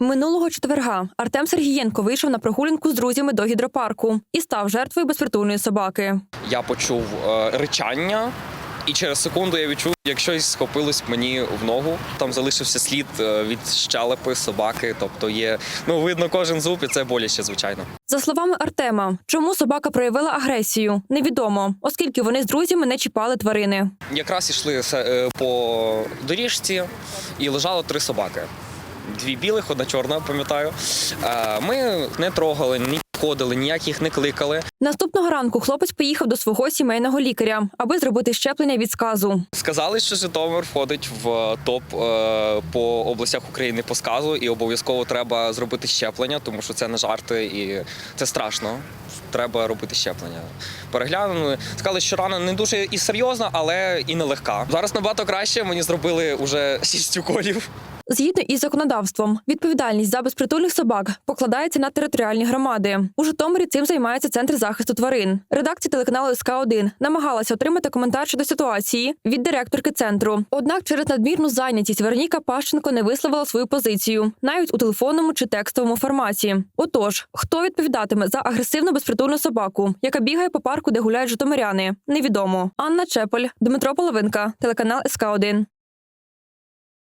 Минулого четверга Артем Сергієнко вийшов на прогулянку з друзями до гідропарку і став жертвою безпритульної собаки. Я почув е, ричання, і через секунду я відчув, як щось схопилось мені в ногу. Там залишився слід е, від щелепи собаки. Тобто є ну видно кожен зуб, і це боляче, звичайно. За словами Артема, чому собака проявила агресію, невідомо, оскільки вони з друзями не чіпали тварини. Якраз йшли е, по доріжці, і лежало три собаки. Дві білих, одна чорна, пам'ятаю. Е, Ми не трогали, не підходили, ніяк їх не кликали. Наступного ранку хлопець поїхав до свого сімейного лікаря, аби зробити щеплення від сказу. Сказали, що Житомир входить в топ е, по областях України по сказу, і обов'язково треба зробити щеплення, тому що це не жарти і це страшно. Треба робити щеплення. Переглянули, сказали, що рана не дуже і серйозна, але і нелегка. Зараз набагато краще. Мені зробили вже шість уколів. Згідно із законодавством, відповідальність за безпритульних собак покладається на територіальні громади. У Житомирі цим займається центр захисту тварин. Редакція телеканалу СК 1 намагалася отримати коментар щодо ситуації від директорки центру. Однак через надмірну зайнятість Вероніка Пащенко не висловила свою позицію навіть у телефонному чи текстовому форматі. Отож, хто відповідатиме за агресивну безпритульну собаку, яка бігає по парку, де гуляють житомиряни, невідомо. Анна Чепель, Дмитро Половинка, телеканал СК 1